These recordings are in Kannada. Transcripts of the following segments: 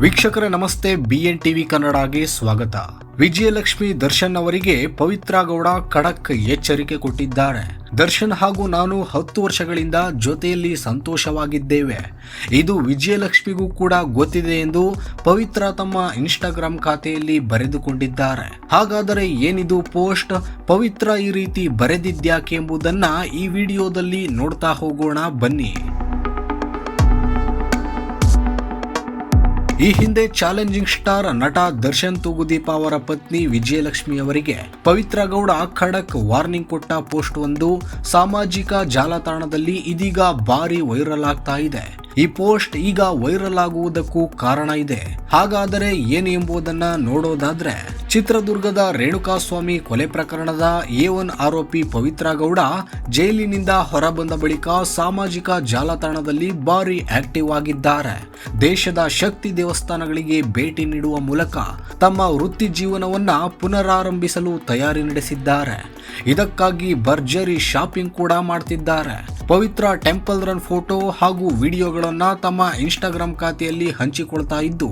ವೀಕ್ಷಕರೇ, ನಮಸ್ತೆ. ಬಿಎನ್ ಟಿವಿ ಕನ್ನಡಗೆ ಸ್ವಾಗತ. ವಿಜಯಲಕ್ಷ್ಮಿ ದರ್ಶನ್ ಅವರಿಗೆ ಪವಿತ್ರ ಗೌಡ ಖಡಕ್ ಎಚ್ಚರಿಕೆ ಕೊಟ್ಟಿದ್ದಾರೆ. ದರ್ಶನ್ ಹಾಗೂ ನಾನು ಹತ್ತು ವರ್ಷಗಳಿಂದ ಜೊತೆಯಲ್ಲಿ ಸಂತೋಷವಾಗಿದ್ದೇವೆ. ಇದು ವಿಜಯಲಕ್ಷ್ಮಿಗೂ ಕೂಡ ಗೊತ್ತಿದೆ ಎಂದು ಪವಿತ್ರ ತಮ್ಮ ಇನ್ಸ್ಟಾಗ್ರಾಮ್ ಖಾತೆಯಲ್ಲಿ ಬರೆದುಕೊಂಡಿದ್ದಾರೆ. ಹಾಗಾದರೆ ಏನಿದು ಪೋಸ್ಟ್? ಪವಿತ್ರ ಈ ರೀತಿ ಬರೆದಿದ್ಯಾಕೆ ಎಂಬುದನ್ನ ಈ ವಿಡಿಯೋದಲ್ಲಿ ನೋಡ್ತಾ ಹೋಗೋಣ ಬನ್ನಿ. ಈ ಹಿಂದೆ ಚಾಲೆಂಜಿಂಗ್ ಸ್ಟಾರ್ ನಟ ದರ್ಶನ್ ತೂಗುದೀಪ ಅವರ ಪತ್ನಿ ವಿಜಯಲಕ್ಷ್ಮಿ ಅವರಿಗೆ ಪವಿತ್ರ ಗೌಡ ಖಡಕ್ ವಾರ್ನಿಂಗ್ ಕೊಟ್ಟ ಪೋಸ್ಟ್ ಒಂದು ಸಾಮಾಜಿಕ ಜಾಲತಾಣದಲ್ಲಿ ಇದೀಗ ಭಾರಿ ವೈರಲ್ ಆಗ್ತಾ ಇದೆ. ಈ ಪೋಸ್ಟ್ ಈಗ ವೈರಲ್ ಆಗುವುದಕ್ಕೂ ಕಾರಣ ಇದೆ. ಹಾಗಾದರೆ ಏನು ಎಂಬುದನ್ನ ನೋಡೋದಾದ್ರೆ ಚಿತ್ರದುರ್ಗದ ರೇಣುಕಾಸ್ವಾಮಿ ಕೊಲೆ ಪ್ರಕರಣದ ಎ ಒನ್ ಆರೋಪಿ ಪವಿತ್ರ ಗೌಡ ಜೈಲಿನಿಂದ ಹೊರಬಂದ ಬಳಿಕ ಸಾಮಾಜಿಕ ಜಾಲತಾಣದಲ್ಲಿ ಭಾರಿ ಆಕ್ಟಿವ್ ಆಗಿದ್ದಾರೆ. ದೇಶದ ಶಕ್ತಿ ದೇವಸ್ಥಾನಗಳಿಗೆ ಭೇಟಿ ನೀಡುವ ಮೂಲಕ ತಮ್ಮ ವೃತ್ತಿ ಜೀವನವನ್ನ ಪುನರಾರಂಭಿಸಲು ತಯಾರಿ ನಡೆಸಿದ್ದಾರೆ. ಇದಕ್ಕಾಗಿ ಭರ್ಜರಿ ಶಾಪಿಂಗ್ ಕೂಡ ಮಾಡ್ತಿದ್ದಾರೆ. ಪವಿತ್ರ ಟೆಂಪಲ್ ರನ್ ಫೋಟೋ ಹಾಗೂ ವಿಡಿಯೋಗಳನ್ನ ತಮ್ಮ ಇನ್ಸ್ಟಾಗ್ರಾಮ್ ಖಾತೆಯಲ್ಲಿ ಹಂಚಿಕೊಳ್ತಾ ಇದ್ದು,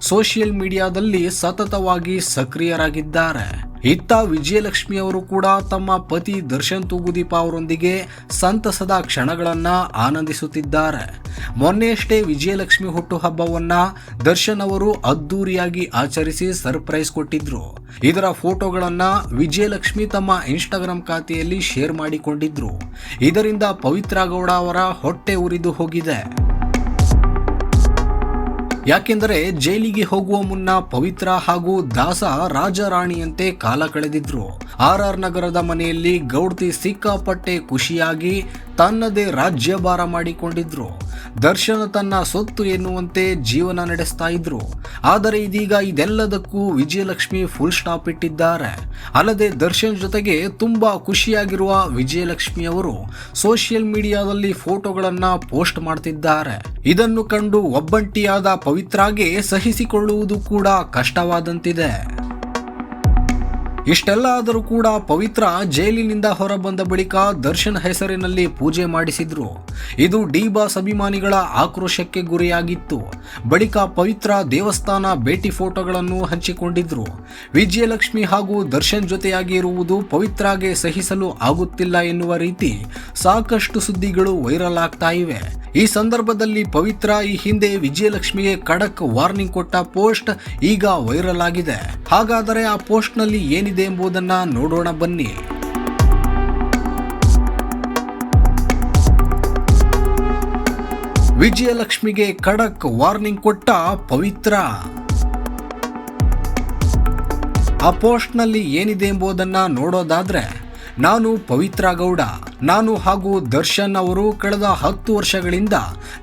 ಸೋಷಿಯಲ್ ಮೀಡಿಯಾದಲ್ಲಿ ಸತತವಾಗಿ ಸಕ್ರಿಯರಾಗಿದ್ದಾರೆ. ಇತ್ತ ವಿಜಯಲಕ್ಷ್ಮಿ ಅವರು ಕೂಡ ತಮ್ಮ ಪತಿ ದರ್ಶನ್ ತೂಗುದೀಪ ಅವರೊಂದಿಗೆ ಸಂತಸದ ಕ್ಷಣಗಳನ್ನ ಆನಂದಿಸುತ್ತಿದ್ದಾರೆ. ಮೊನ್ನೆಯಷ್ಟೇ ವಿಜಯಲಕ್ಷ್ಮಿ ಹುಟ್ಟುಹಬ್ಬವನ್ನ ದರ್ಶನ್ ಅವರು ಅದ್ದೂರಿಯಾಗಿ ಆಚರಿಸಿ ಸರ್ಪ್ರೈಸ್ ಕೊಟ್ಟಿದ್ರು. ಇದರ ಫೋಟೋಗಳನ್ನ ವಿಜಯಲಕ್ಷ್ಮಿ ತಮ್ಮ ಇನ್ಸ್ಟಾಗ್ರಾಮ್ ಖಾತೆಯಲ್ಲಿ ಶೇರ್ ಮಾಡಿಕೊಂಡಿದ್ರು. ಇದರಿಂದ ಪವಿತ್ರ ಗೌಡ ಅವರ ಹೊಟ್ಟೆ ಉರಿದು ಹೋಗಿದೆ. ಯಾಕೆಂದರೆ ಜೈಲಿಗೆ ಹೋಗುವ ಮುನ್ನ ಪವಿತ್ರ ಹಾಗೂ ದಾಸ ರಾಜರಾಣಿಯಂತೆ ಕಾಲ ಕಳೆದಿದ್ರು. ಆರ್ ಆರ್ ನಗರದ ಮನೆಯಲ್ಲಿ ಗೌಡ್ತಿ ಸಿಕ್ಕಾಪಟ್ಟೆ ಖುಷಿಯಾಗಿ ತನ್ನದೇ ರಾಜ್ಯಭಾರ ಮಾಡಿಕೊಂಡಿದ್ರು. ದರ್ಶನ ತನ್ನ ಸೊತ್ತು ಎನ್ನುವಂತೆ ಜೀವನ ನಡೆಸ್ತಾ ಇದ್ರು. ಆದರೆ ಇದೀಗ ಇದೆಲ್ಲದಕ್ಕೂ ವಿಜಯಲಕ್ಷ್ಮಿ ಫುಲ್ ಸ್ಟಾಪ್ ಇಟ್ಟಿದ್ದಾರೆ. ಅಲ್ಲದೆ ದರ್ಶನ್ ಜೊತೆಗೆ ತುಂಬಾ ಖುಷಿಯಾಗಿರುವ ವಿಜಯಲಕ್ಷ್ಮಿ ಅವರು ಸೋಷಿಯಲ್ ಮೀಡಿಯಾದಲ್ಲಿ ಫೋಟೋಗಳನ್ನ ಪೋಸ್ಟ್ ಮಾಡ್ತಿದ್ದಾರೆ. ಇದನ್ನು ಕಂಡು ಒಬ್ಬಂಟಿಯಾದ ಪವಿತ್ರಾಗೆ ಸಹಿಸಿಕೊಳ್ಳುವುದು ಕೂಡ ಕಷ್ಟವಾದಂತಿದೆ. ಇಷ್ಟೆಲ್ಲ ಆದರೂ ಕೂಡ ಪವಿತ್ರ ಜೈಲಿನಿಂದ ಹೊರಬಂದ ಬಳಿಕ ದರ್ಶನ್ ಹೆಸರಿನಲ್ಲಿ ಪೂಜೆ ಮಾಡಿಸಿದ್ರು. ಇದು ಡಿ ಬಾಸ್ ಅಭಿಮಾನಿಗಳ ಆಕ್ರೋಶಕ್ಕೆ ಗುರಿಯಾಗಿತ್ತು. ಬಳಿಕ ಪವಿತ್ರ ದೇವಸ್ಥಾನ ಭೇಟಿ ಫೋಟೋಗಳನ್ನು ಹಂಚಿಕೊಂಡಿದ್ರು. ವಿಜಯಲಕ್ಷ್ಮಿ ಹಾಗೂ ದರ್ಶನ್ ಜೊತೆಯಾಗಿ ಇರುವುದು ಪವಿತ್ರಾಗೆ ಸಹಿಸಲು ಆಗುತ್ತಿಲ್ಲ ಎನ್ನುವ ರೀತಿ ಸಾಕಷ್ಟು ಸುದ್ದಿಗಳು ವೈರಲ್ ಆಗ್ತಾ ಇವೆ. ಈ ಸಂದರ್ಭದಲ್ಲಿ ಪವಿತ್ರ ಈ ಹಿಂದೆ ವಿಜಯಲಕ್ಷ್ಮಿಗೆ ಖಡಕ್ ವಾರ್ನಿಂಗ್ ಕೊಟ್ಟ ಪೋಸ್ಟ್ ಈಗ ವೈರಲ್ ಆಗಿದೆ. ಹಾಗಾದರೆ ಆ ಪೋಸ್ಟ್ನಲ್ಲಿ ಏನಿದೆ ಎಂಬುದನ್ನ ನೋಡೋಣ ಬನ್ನಿ. ವಿಜಯಲಕ್ಷ್ಮಿಗೆ ಖಡಕ್ ವಾರ್ನಿಂಗ್ ಕೊಟ್ಟ ಪವಿತ್ರ. ಆ ಪೋಸ್ಟ್ನಲ್ಲಿ ಏನಿದೆ ಎಂಬುದನ್ನ ನೋಡೋದಾದ್ರೆ, ನಾನು ಪವಿತ್ರ ಗೌಡ. ನಾನು ಹಾಗೂ ದರ್ಶನ್ ಅವರು ಕಳೆದ ಹತ್ತು ವರ್ಷಗಳಿಂದ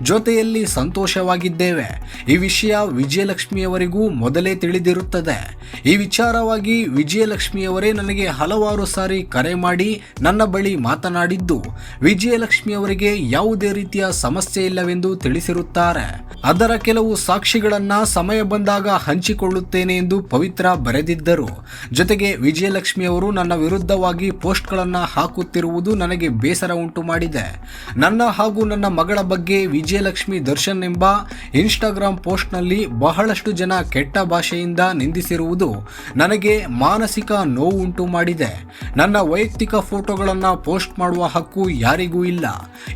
ಜೊತೆಯಲ್ಲಿ ಸಂತೋಷವಾಗಿದ್ದೇವೆ. ಈ ವಿಷಯ ವಿಜಯಲಕ್ಷ್ಮಿಯವರಿಗೂ ಮೊದಲೇ ತಿಳಿದಿರುತ್ತದೆ. ಈ ವಿಚಾರವಾಗಿ ವಿಜಯಲಕ್ಷ್ಮಿಯವರೇ ನನಗೆ ಹಲವಾರು ಸಾರಿ ಕರೆ ಮಾಡಿ ನನ್ನ ಬಳಿ ಮಾತನಾಡಿದ್ದು, ವಿಜಯಲಕ್ಷ್ಮಿಯವರಿಗೆ ಯಾವುದೇ ರೀತಿಯ ಸಮಸ್ಯೆ ಇಲ್ಲವೆಂದು ತಿಳಿಸಿರುತ್ತಾರೆ. ಅದರ ಕೆಲವು ಸಾಕ್ಷಿಗಳನ್ನ ಸಮಯ ಬಂದಾಗ ಹಂಚಿಕೊಳ್ಳುತ್ತೇನೆ ಎಂದು ಪವಿತ್ರ ಬರೆದಿದ್ದರು. ಜೊತೆಗೆ ವಿಜಯಲಕ್ಷ್ಮಿಯವರು ನನ್ನ ವಿರುದ್ಧವಾಗಿ ಪೋಸ್ಟ್ಗಳನ್ನು ಹಾಕುತ್ತಿರುವುದು ನನಗೆ ಬೇಸರ ಉಂಟು ಮಾಡಿದೆ. ನನ್ನ ಹಾಗೂ ನನ್ನ ಮಗಳ ಬಗ್ಗೆ ವಿಜಯಲಕ್ಷ್ಮಿ ದರ್ಶನ್ ಎಂಬ ಇನ್ಸ್ಟಾಗ್ರಾಮ್ ಪೋಸ್ಟ್ನಲ್ಲಿ ಬಹಳಷ್ಟು ಜನ ಕೆಟ್ಟ ಭಾಷೆಯಿಂದ ನಿಂದಿಸಿರುವುದು ನನಗೆ ಮಾನಸಿಕ ನೋವು ಉಂಟು ಮಾಡಿದೆ. ನನ್ನ ವೈಯಕ್ತಿಕ ಫೋಟೋಗಳನ್ನು ಪೋಸ್ಟ್ ಮಾಡುವ ಹಕ್ಕು ಯಾರಿಗೂ ಇಲ್ಲ.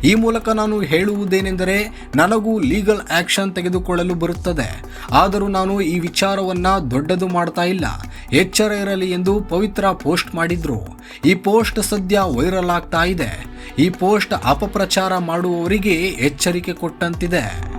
ಈ ಮೂಲಕ ನಾನು ಹೇಳುವುದೇನೆಂದರೆ ನನಗೂ ಲೀಗಲ್ ಆಕ್ಷನ್ ತೆಗೆದುಕೊಳ್ಳಲು ಬರುತ್ತದೆ. ಆದರೂ ನಾನು ಈ ವಿಚಾರವನ್ನು ದೊಡ್ಡದು ಮಾಡ್ತಾ ಇಲ್ಲ. ಎಚ್ಚರ ಇರಲಿ ಎಂದು ಪವಿತ್ರ ಪೋಸ್ಟ್ ಮಾಡಿದ್ರು. ಈ ಪೋಸ್ಟ್ ಸದ್ಯ ವೈರಲ್ ಆಗ್ತಾ ಇದೆ. ಈ ಪೋಸ್ಟ್ ಅಪಪ್ರಚಾರ ಮಾಡುವವರಿಗೆ ಎಚ್ಚರಿಕೆ ಕೊಟ್ಟಂತಿದೆ.